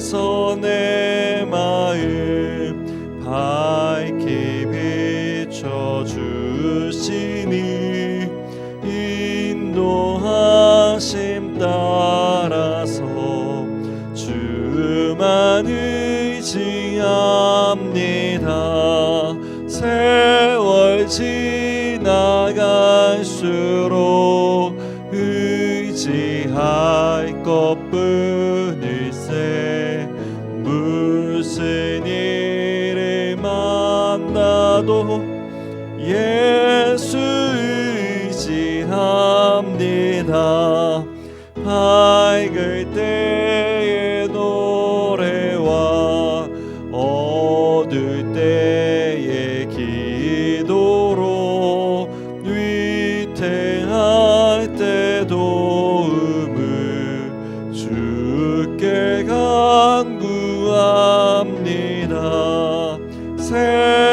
성령 도움을 주께 간구합니다. 세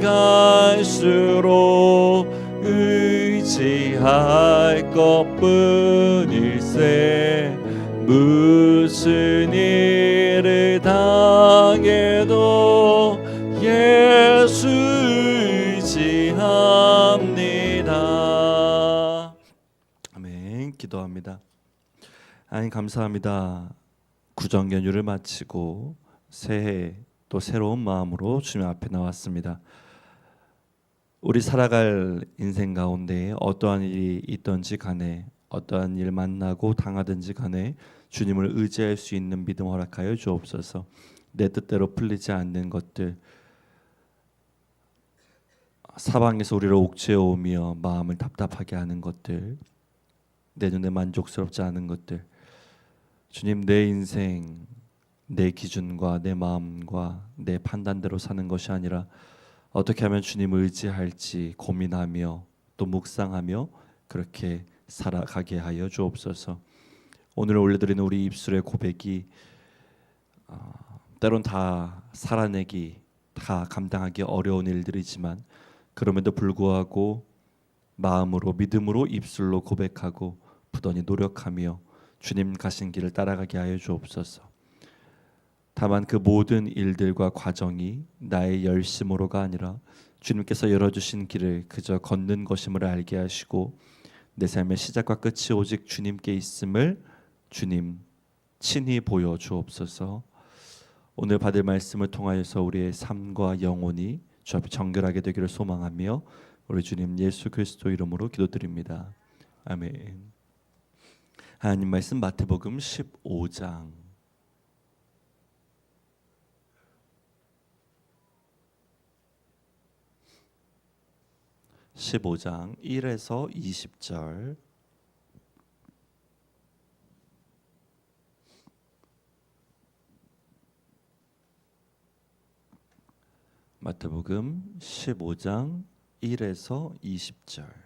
나갈수록 의지할 것뿐일세. 무슨 일을 당해도 예수 의지합니다. 아멘. 기도합니다. 하나님 감사합니다. 구정 연휴를 마치고 새해 또 새로운 마음으로 주님 앞에 나왔습니다 우리 살아갈 인생 가운데 어떠한 일이 있든지 간에 어떠한 일 만나고 당하든지 간에 주님을 의지할 수 있는 믿음 허락하여 주옵소서. 내 뜻대로 풀리지 않는 것들. 사방에서 우리를 옥죄어 오며 마음을 답답하게 하는 것들. 내 눈에 만족스럽지 않은 것들. 주님 내 인생 내 기준과 내 마음과 내 판단대로 사는 것이 아니라 어떻게 하면 주님을 의지할지 고민하며 또 묵상하며 그렇게 살아가게 하여 주옵소서. 오늘 올려드리는 우리 입술의 고백이 어, 때론 다 살아내기 다 감당하기 어려운 일들이지만 그럼에도 불구하고 마음으로 믿음으로 입술로 고백하고 부단히 노력하며 주님 가신 길을 따라가게 하여 주옵소서. 다만 그 모든 일들과 과정이 나의 열심으로가 아니라 주님께서 열어주신 길을 그저 걷는 것임을 알게 하시고 내 삶의 시작과 끝이 오직 주님께 있음을 주님 친히 보여 주옵소서. 오늘 받을 말씀을 통하여서 우리의 삶과 영혼이 주 앞에 정결하게 되기를 소망하며 우리 주님 예수 그리스도 이름으로 기도드립니다. 아멘. 하나님 말씀 마태복음 15장 15장 1에서 20절. 마태복음 15장 1에서 20절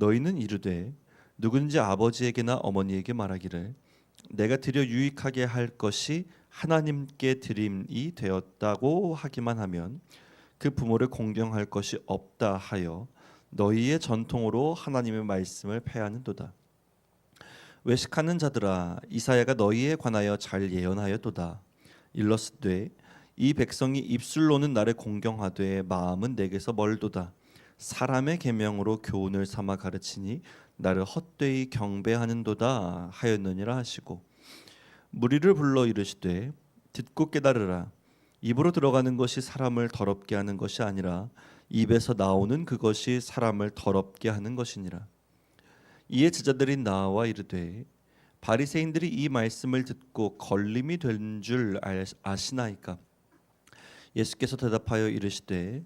너희는 이르되 누군지 아버지에게나 어머니에게 말하기를 내가 드려 유익하게 할 것이 하나님께 드림이 되었다고 하기만 하면 그 부모를 공경할 것이 없다 하여 너희의 전통으로 하나님의 말씀을 폐하는도다. 외식하는 자들아 이사야가 너희에 관하여 잘 예언하였도다. 일러스되 이 백성이 입술로는 나를 공경하되 마음은 내게서 멀도다. 사람의 계명으로 교훈을 삼아 가르치니 나를 헛되이 경배하는도다 하였느니라 하시고 무리를 불러 이르시되 듣고 깨달으라. 입으로 들어가는 것이 사람을 더럽게 하는 것이 아니라 입에서 나오는 그것이 사람을 더럽게 하는 것이니라. 이에 제자들이 나와 이르되 바리새인들이 이 말씀을 듣고 걸림이 된 줄 아시나이까? 예수께서 대답하여 이르시되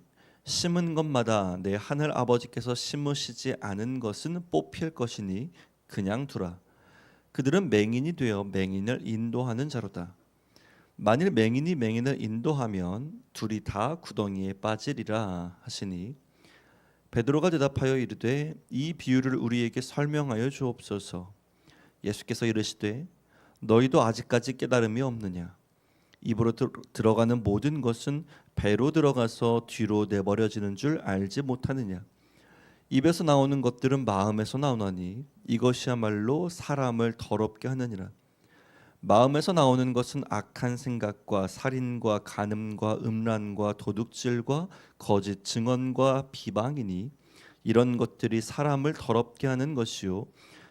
심은 것마다 내 하늘 아버지께서 심으시지 않은 것은 뽑힐 것이니 그냥 두라. 그들은 맹인이 되어 맹인을 인도하는 자로다. 만일 맹인이 맹인을 인도하면 둘이 다 구덩이에 빠지리라 하시니 베드로가 대답하여 이르되 이 비유를 우리에게 설명하여 주옵소서. 예수께서 이르시되 너희도 아직까지 깨달음이 없느냐? 입으로 들어가는 모든 것은 배로 들어가서 뒤로 내버려지는 줄 알지 못하느냐? 입에서 나오는 것들은 마음에서 나오나니 이것이야말로 사람을 더럽게 하느니라. 마음에서 나오는 것은 악한 생각과 살인과 간음과 음란과 도둑질과 거짓 증언과 비방이니 이런 것들이 사람을 더럽게 하는 것이요.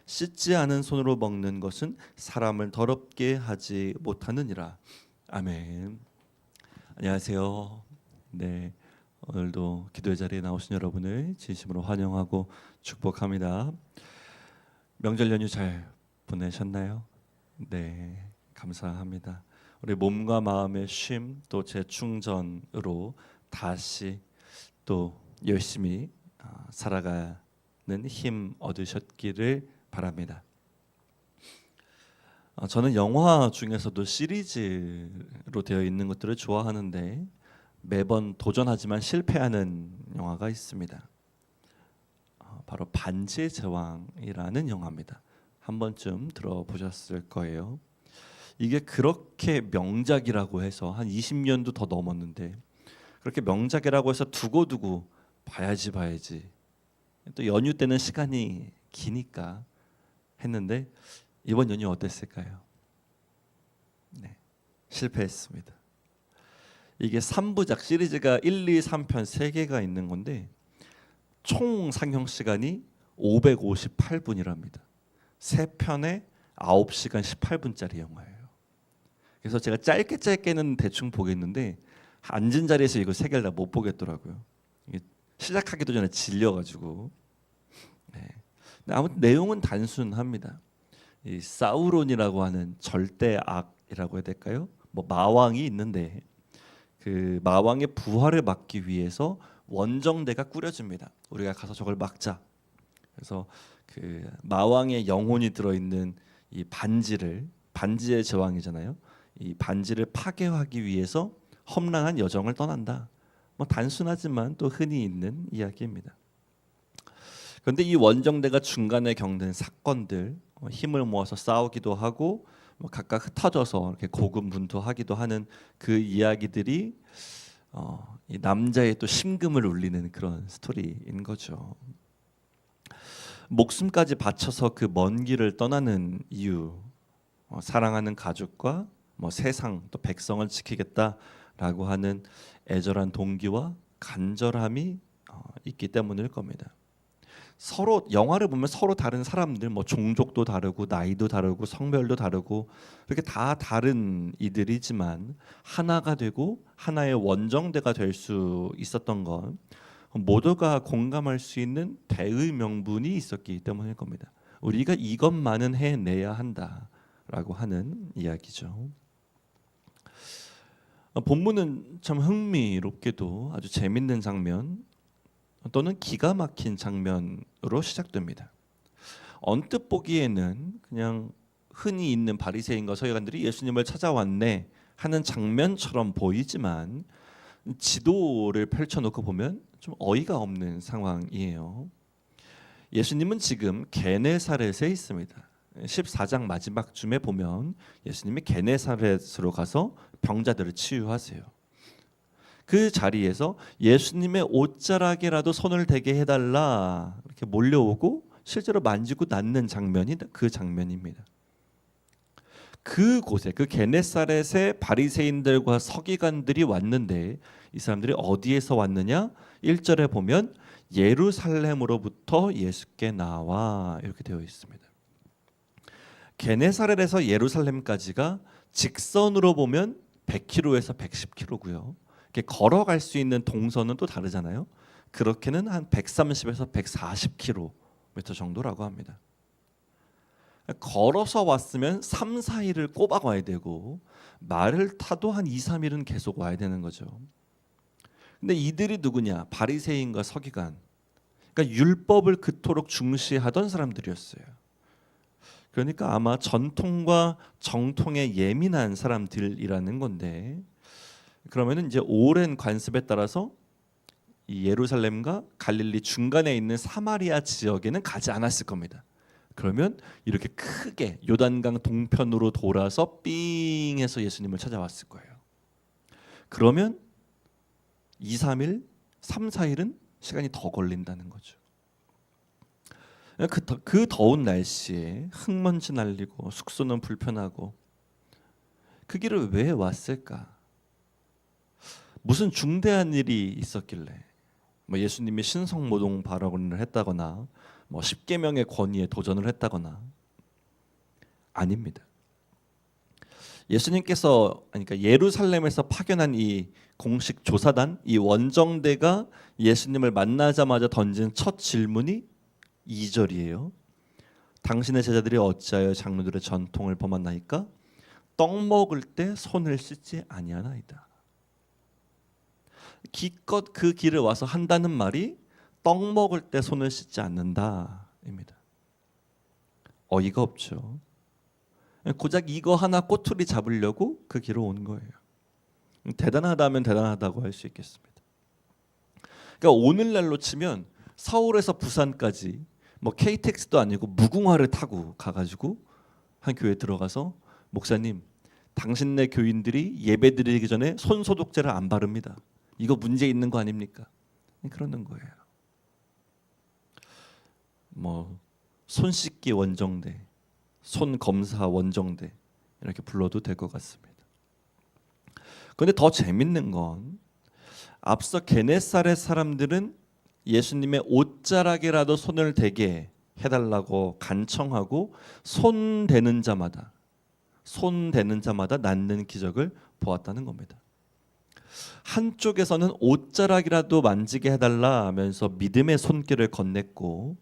씻지 않은 손으로 먹는 것은 사람을 더럽게 하지 못하느니라 아멘. 안녕하세요. 네. 오늘도 기도의 자리에 나오신 여러분을 진심으로 환영하고 축복합니다. 명절 연휴 잘 보내셨나요? 네. 감사합니다. 우리 몸과 마음의 쉼 또 재충전으로 다시 또 열심히 아, 살아가는 힘 얻으셨기를 바랍니다. 어, 저는 영화 중에서도 시리즈로 되어 있는 것들을 좋아하는데 매번 도전하지만 실패하는 영화가 있습니다. 어, 바로 반지의 제왕이라는 영화입니다. 한 번쯤 들어보셨을 거예요. 이게 그렇게 명작이라고 해서 한 20년도 더 넘었는데 그렇게 명작이라고 해서 두고두고 봐야지 봐야지 또 연휴 때는 시간이 기니까 했는데 이번 연휴 어땠을까요? 네, 실패했습니다. 이게 3부작 시리즈가 1, 2, 3편 3개가 있는 건데 총 상영 시간이 558분이랍니다. 세 편에 9시간 18분짜리 영화예요. 그래서 제가 짧게 짧게는 대충 보겠는데 앉은 자리에서 이거 세 개를 다 못 보겠더라고요. 시작하기도 전에 질려가지고. 네. 아무튼 내용은 단순합니다. 이 사우론이라고 하는 절대 악 해야 될까요? 뭐 마왕이 있는데 그 마왕의 부활을 막기 위해서 원정대가 꾸려집니다. 우리가 가서 저걸 막자. 그래서 그 마왕의 영혼이 들어있는 이 반지를 반지의 제왕이잖아요. 이 반지를 파괴하기 위해서 험난한 여정을 떠난다. 뭐 단순하지만 또 흔히 있는 이야기입니다. 그런데 이 원정대가 중간에 겪는 사건들 어, 힘을 모아서 싸우기도 하고 뭐 각각 흩어져서 이렇게 고군분투하기도 하는 그 이야기들이 어, 이 남자의 또 심금을 울리는 그런 스토리인 거죠. 목숨까지 바쳐서 그 먼 길을 떠나는 이유, 어, 사랑하는 가족과 뭐 세상 또 백성을 지키겠다라고 하는 애절한 동기와 간절함이 어, 있기 때문일 겁니다. 서로 영화를 보면 서로 다른 사람들 뭐 종족도 다르고 나이도 다르고 성별도 다르고 이렇게 다 다른 이들이지만 하나가 되고 하나의 원정대가 될 수 있었던 건 모두가 공감할 수 있는 대의 명분이 있었기 때문일 겁니다. 우리가 이것만은 해내야 한다라고 하는 이야기죠. 어, 본문은 참 흥미롭게도 아주 재밌는 장면 또는 기가 막힌 장면으로 시작됩니다. 언뜻 보기에는 그냥 흔히 있는 바리새인과 서기관들이 예수님을 찾아왔네 하는 장면처럼 보이지만 지도를 펼쳐놓고 보면 좀 어이가 없는 상황이에요. 예수님은 지금 게네사렛에 있습니다. 14장 마지막 쯤에 보면 예수님이 게네사렛으로 가서 병자들을 치유하세요. 그 자리에서 예수님의 옷자락에라도 손을 대게 해달라 이렇게 몰려오고 실제로 만지고 낫는 장면이 그 장면입니다. 그 곳에 그 게네사렛의 바리새인들과 서기관들이 왔는데 이 사람들이 어디에서 왔느냐? 1절에 보면 예루살렘으로부터 예수께 나와 이렇게 되어 있습니다. 게네사렛에서 예루살렘까지가 직선으로 보면 100km에서 110km고요. 이렇게 걸어갈 수 있는 동선은 또 다르잖아요. 그렇게는 한 130에서 140km 정도라고 합니다. 걸어서 왔으면 3, 4일을 꼬박 와야 되고 말을 타도 한 2, 3일은 계속 와야 되는 거죠. 근데 이들이 누구냐? 바리새인과 서기관. 그러니까 율법을 그토록 중시하던 사람들이었어요. 그러니까 아마 전통과 정통에 예민한 사람들이라는 건데 그러면은 이제 오랜 관습에 따라서 이 예루살렘과 갈릴리 중간에 있는 사마리아 지역에는 가지 않았을 겁니다. 그러면 이렇게 크게 요단강 동편으로 돌아서 삥 해서 예수님을 찾아왔을 거예요. 그러면 2, 3일, 3, 4일은 시간이 더 걸린다는 거죠. 그, 더, 그 더운 날씨에 흙먼지 날리고 숙소는 불편하고 그 길을 왜 왔을까? 무슨 중대한 일이 있었길래 뭐 예수님이 신성모동 발언을 했다거나 뭐 십계명의 권위에 도전을 했다거나 아닙니다. 예수님께서 그러니까 예루살렘에서 파견한 이 공식 조사단 이 원정대가 예수님을 만나자마자 던진 첫 질문이 2절이에요. 당신의 제자들이 어찌하여 장로들의 전통을 범하나이까? 떡 먹을 때 손을 씻지 아니하나이다. 기껏 그 길을 와서 한다는 말이 떡 먹을 때 손을 씻지 않는다입니다. 어이가 없죠. 고작 이거 하나 꼬투리 잡으려고 그 길을 온 거예요. 대단하다면 대단하다고 할 수 있겠습니다. 그러니까 오늘날로 치면 서울에서 부산까지 뭐 KTX도 아니고 무궁화를 타고 가가지고 한 교회 들어가서 목사님 당신네 교인들이 예배드리기 전에 손 소독제를 안 바릅니다. 이거 문제 있는 거 아닙니까? 그러는 거예요. 뭐 손 씻기 원정대, 손 검사 원정대 이렇게 불러도 될 것 같습니다. 그런데 더 재밌는 건 앞서 게네사렛 사람들은 예수님의 옷자락에라도 손을 대게 해달라고 간청하고 손 대는 자마다 손 대는 자마다 낫는 기적을 보았다는 겁니다. 한쪽에서는 옷자락이라도 만지게 해달라 하면서 믿음의 손길을 건넸고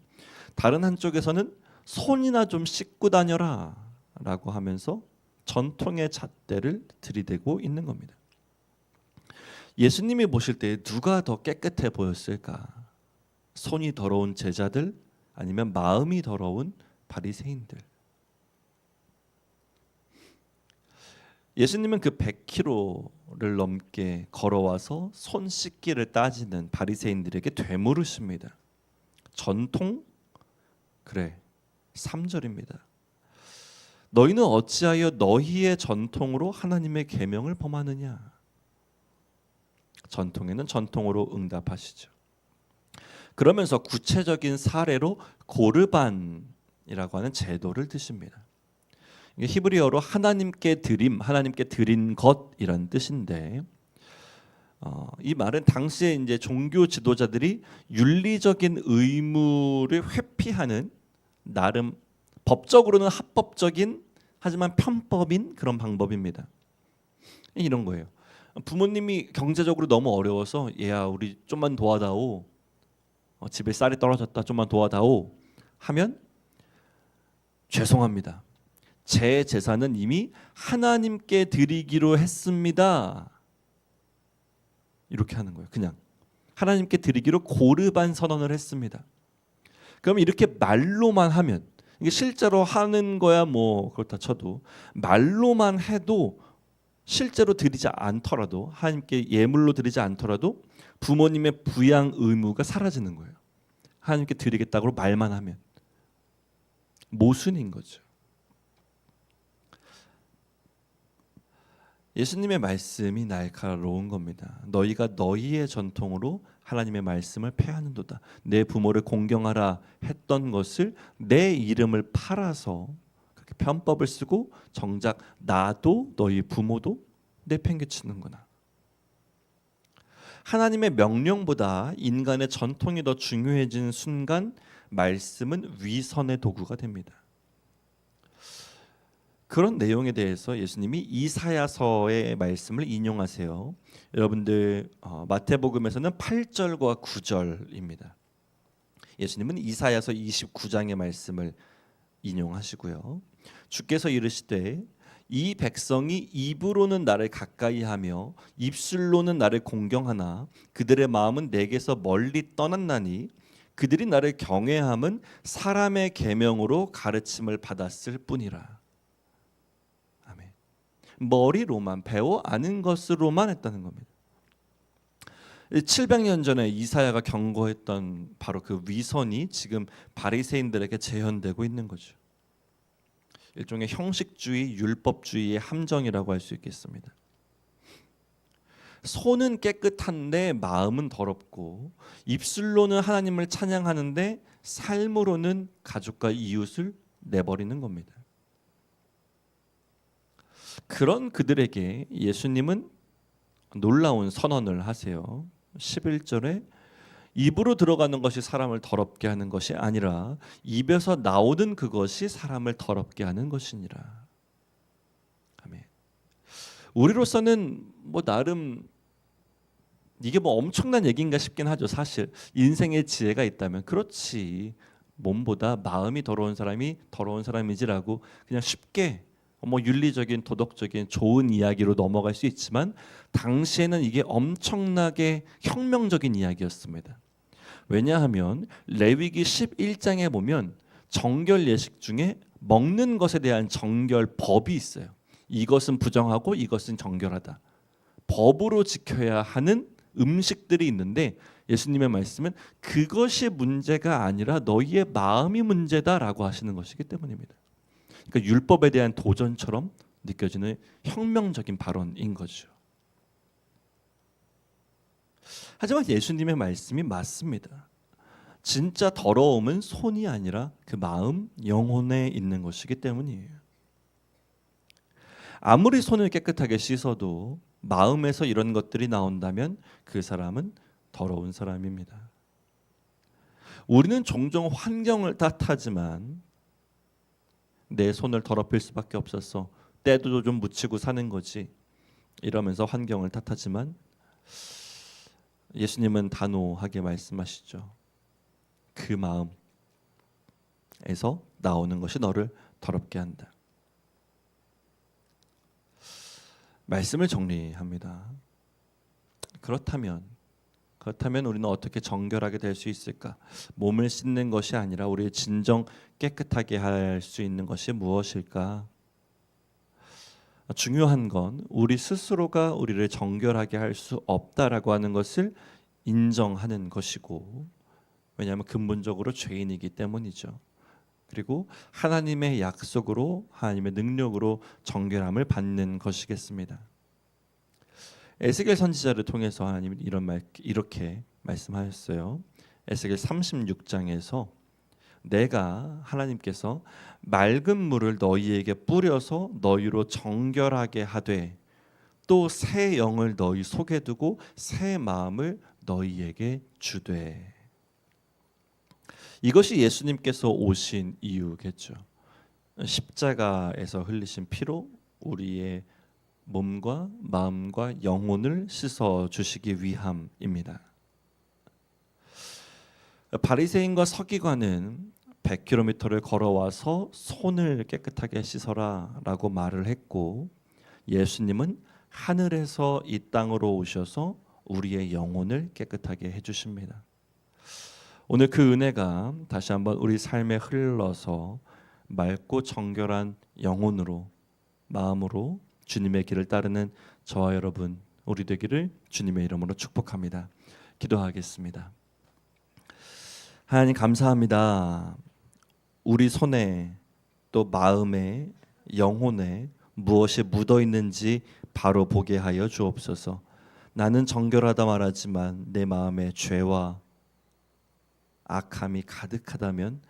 다른 한쪽에서는 손이나 좀 씻고 다녀라 라고 하면서 전통의 잣대를 들이대고 있는 겁니다. 예수님이 보실 때 누가 더 깨끗해 보였을까? 손이 더러운 제자들 아니면 마음이 더러운 바리새인들. 예수님은 그 100km를 넘게 걸어와서 손 씻기를 따지는 바리새인들에게 되물으십니다. 전통 그래 3절입니다. 너희는 어찌하여 너희의 전통으로 하나님의 계명을 범하느냐? 전통에는 전통으로 응답하시죠. 그러면서 구체적인 사례로 고르반이라고 하는 제도를 드십니다. 히브리어로 하나님께 드림, 하나님께 드린 것이란 뜻인데 어, 이 말은 당시에 이제 종교 지도자들이 윤리적인 의무를 회피하는 나름 법적으로는 합법적인 하지만 편법인 그런 방법입니다. 이런 거예요. 부모님이 경제적으로 너무 어려워서 얘야 우리 좀만 도와다오. 어, 집에 쌀이 떨어졌다 좀만 도와다오 하면 죄송합니다. 제 재산은 이미 하나님께 드리기로 했습니다. 이렇게 하는 거예요. 그냥 하나님께 드리기로 고르반 선언을 했습니다. 그럼 이렇게 말로만 하면 이게 실제로 하는 거야 뭐 그렇다 쳐도 말로만 해도 실제로 드리지 않더라도 하나님께 예물로 드리지 않더라도 부모님의 부양 의무가 사라지는 거예요. 하나님께 드리겠다고 말만 하면 모순인 거죠. 예수님의 말씀이 날카로운 겁니다. 너희가 너희의 전통으로 하나님의 말씀을 폐하는도다. 내 부모를 공경하라 했던 것을 내 이름을 팔아서 그렇게 편법을 쓰고 정작 나도 너희 부모도 내팽개치는구나. 하나님의 명령보다 인간의 전통이 더 중요해진 순간 말씀은 위선의 도구가 됩니다. 그런 내용에 대해서 예수님이 이사야서의 말씀을 인용하세요. 여러분들 어, 마태복음에서는 8절과 9절입니다. 예수님은 이사야서 29장의 말씀을 인용하시고요. 주께서 이르시되 이 백성이 입으로는 나를 가까이하며 입술로는 나를 공경하나 그들의 마음은 내게서 멀리 떠났나니 그들이 나를 경외함은 사람의 계명으로 가르침을 받았을 뿐이라. 머리로만 배워 아는 것으로만 했다는 겁니다. 700년 전에 이사야가 경고했던 바로 그 위선이 지금 바리새인들에게 재현되고 있는 거죠. 일종의 형식주의, 율법주의의 함정이라고 할 수 있겠습니다. 손은 깨끗한데 마음은 더럽고 입술로는 하나님을 찬양하는데 삶으로는 가족과 이웃을 내버리는 겁니다. 그런 그들에게 예수님은 놀라운 선언을 하세요. 11절에 입으로 들어가는 것이 사람을 더럽게 하는 것이 아니라 입에서 나오는 그것이 사람을 더럽게 하는 것이니라. 아멘. 우리로서는 뭐 나름 이게 뭐 엄청난 얘기인가 싶긴 하죠. 사실 인생의 지혜가 있다면 그렇지. 몸보다 마음이 더러운 사람이 더러운 사람이지라고 그냥 쉽게 뭐 윤리적인 도덕적인 좋은 이야기로 넘어갈 수 있지만 당시에는 이게 엄청나게 혁명적인 이야기였습니다. 왜냐하면 레위기 11장에 보면 정결 예식 중에 먹는 것에 대한 정결 법이 있어요. 이것은 부정하고 이것은 정결하다. 법으로 지켜야 하는 음식들이 있는데 예수님의 말씀은 그것이 문제가 아니라 너희의 마음이 문제다라고 하시는 것이기 때문입니다. 그러니까 율법에 대한 도전처럼 느껴지는 혁명적인 발언인 거죠. 하지만 예수님의 말씀이 맞습니다. 진짜 더러움은 손이 아니라 그 마음, 영혼에 있는 것이기 때문이에요. 아무리 손을 깨끗하게 씻어도 마음에서 이런 것들이 나온다면 그 사람은 더러운 사람입니다. 우리는 종종 환경을 탓하지만 내 손을 더럽힐 수밖에 없었어. 때도 좀 묻히고 사는 거지. 이러면서 환경을 탓하지만 예수님은 단호하게 말씀하시죠. 그 마음에서 나오는 것이 너를 더럽게 한다. 말씀을 정리합니다. 그렇다면 그렇다면 우리는 어떻게 정결하게 될 수 있을까? 몸을 씻는 것이 아니라 우리의 진정 깨끗하게 할 수 있는 것이 무엇일까? 중요한 건 우리 스스로가 우리를 정결하게 할 수 없다라고 하는 것을 인정하는 것이고 왜냐하면 근본적으로 죄인이기 때문이죠. 그리고 하나님의 약속으로 하나님의 능력으로 정결함을 받는 것이겠습니다. 에스겔 선지자를 통해서 하나님이 이런 말 이렇게 말씀하셨어요. 에스겔 36장에서 내가 하나님께서 맑은 물을 너희에게 뿌려서 너희로 정결하게 하되 또 새 영을 너희 속에 두고 새 마음을 너희에게 주되 이것이 예수님께서 오신 이유겠죠. 십자가에서 흘리신 피로 우리의 몸과 마음과 영혼을 씻어 주시기 위함입니다. 바리새인과 서기관은 100km를 걸어와서 손을 깨끗하게 씻어라라고 말을 했고 예수님은 하늘에서 이 땅으로 오셔서 우리의 영혼을 깨끗하게 해 주십니다. 오늘 그 은혜가 다시 한번 우리 삶에 흘러서 맑고 정결한 영혼으로 마음으로 주님의 길을 따르는 저와 여러분 우리 되기를 주님의 이름으로 축복합니다. 기도하겠습니다. 하나님 감사합니다. 우리 손에 또 마음에 영혼에 무엇이 묻어 있는지 바로 보게 하여 주옵소서. 나는 정결하다 말하지만 내 마음에 죄와 악함이 가득하다면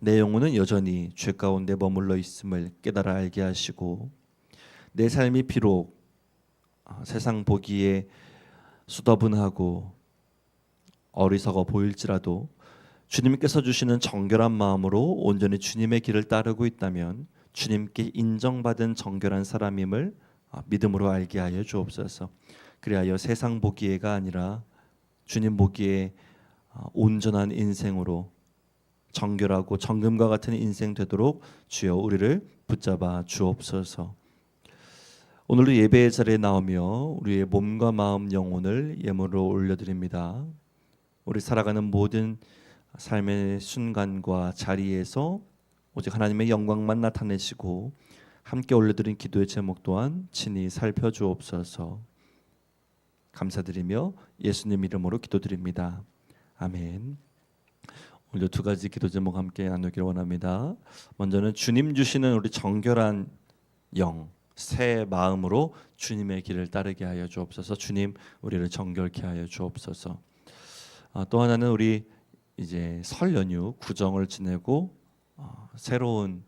내 영혼은 여전히 죄 가운데 머물러 있음을 깨달아 알게 하시고 내 삶이 비록 아, 세상 보기에 수더분하고 어리석어 보일지라도 주님께서 주시는 정결한 마음으로 온전히 주님의 길을 따르고 있다면 주님께 인정받은 정결한 사람임을 아, 믿음으로 알게 하여 주옵소서. 그리하여 세상 보기에가 아니라 주님 보기에 아, 온전한 인생으로 정결하고 정금과 같은 인생 되도록 주여 우리를 붙잡아 주옵소서. 오늘도 예배의 자리에 나오며 우리의 몸과 마음 영혼을 예물로 올려드립니다. 우리 살아가는 모든 삶의 순간과 자리에서 오직 하나님의 영광만 나타내시고 함께 올려드린 기도의 제목 또한 친히 살펴주옵소서. 감사드리며 예수님 이름으로 기도드립니다. 아멘. 오늘 두 가지 기도 제목 함께 나누기를 원합니다. 먼저는 주님 주시는 우리 정결한 영, 새 마음으로 주님의 길을 따르게 하여 주옵소서. 주님 우리를 정결케 하여 주옵소서. 아, 또 하나는 우리 이제 설 연휴 구정을 지내고 어, 새로운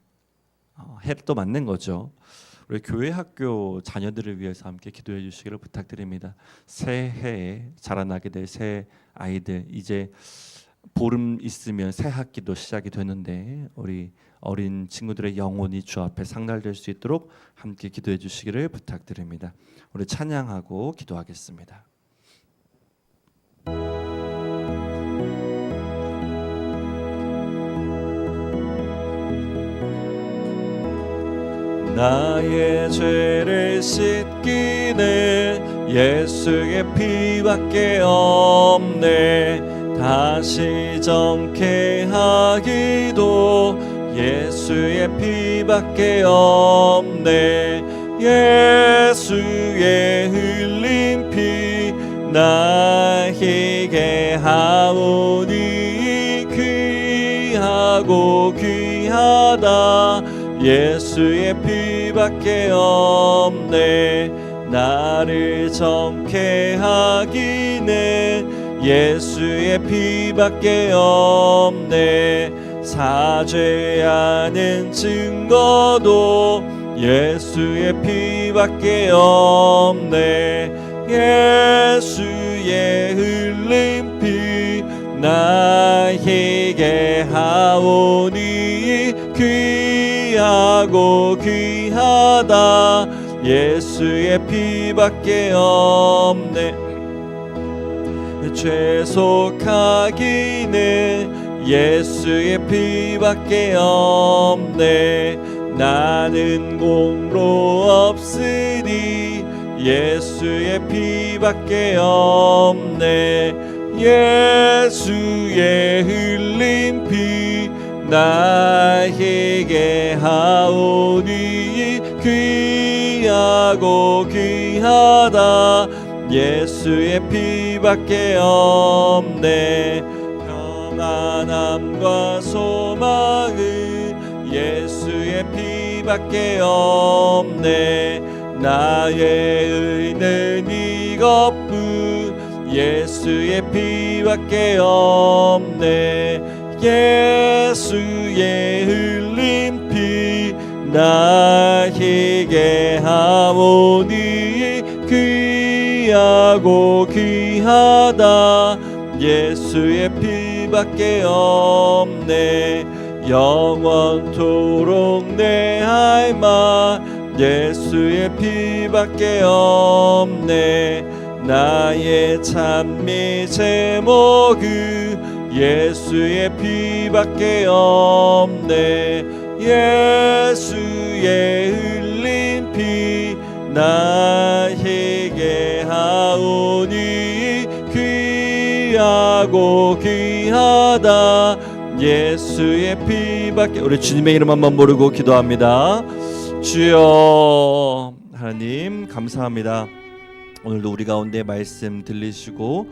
어, 또 맞는 거죠. 우리 교회 학교 자녀들을 위해서 함께 기도해 주시기를 부탁드립니다. 새해에 자라나게 될 새 아이들 이제 보름 있으면 새 학기도 시작이 되는데 우리 어린 친구들의 영혼이 주 앞에 상달될 수 있도록 함께 기도해 주시기를 부탁드립니다. 우리 찬양하고 기도하겠습니다. 나의 죄를 씻기는 예수의 피밖에 없네 다시 정케 하기도 예수의 피밖에 없네. 예수의 흘린 피 나에게 하오니 귀하고 귀하다. 예수의 피밖에 없네. 나를 정케 하기는 예수의 피밖에 없네. 사죄하는 증거도 예수의 피밖에 없네. 예수의 흘린 피 나에게 하오니 귀하고 귀하다. 예수의 피밖에 없네 죄속하기는 예수의 피밖에 없네. 나는 공로 없으니 예수의 피밖에 없네. 예수의 흘린 피 나에게 하오니 귀하고 귀하다 예수의 피밖에 없네. 평안함과 소망을 예수의 피밖에 없네. 나의 의는 이것뿐 예수의 피밖에 없네. 예수의 흘린 피 나에게 하오니 귀하고 귀하다. 예수의 피밖에 없네. 영원토록 내 할마 예수의 피밖에 없네. 나의 찬미 제목은 예수의 피밖에 없네. 예수의 흘린 피 나에게 하오니 귀하고 귀하다. 예수의 피밖에 우리 주님의 이름 한번 모르고 기도합니다. 주여 하나님 감사합니다. 오늘도 우리 가운데 말씀 들리시고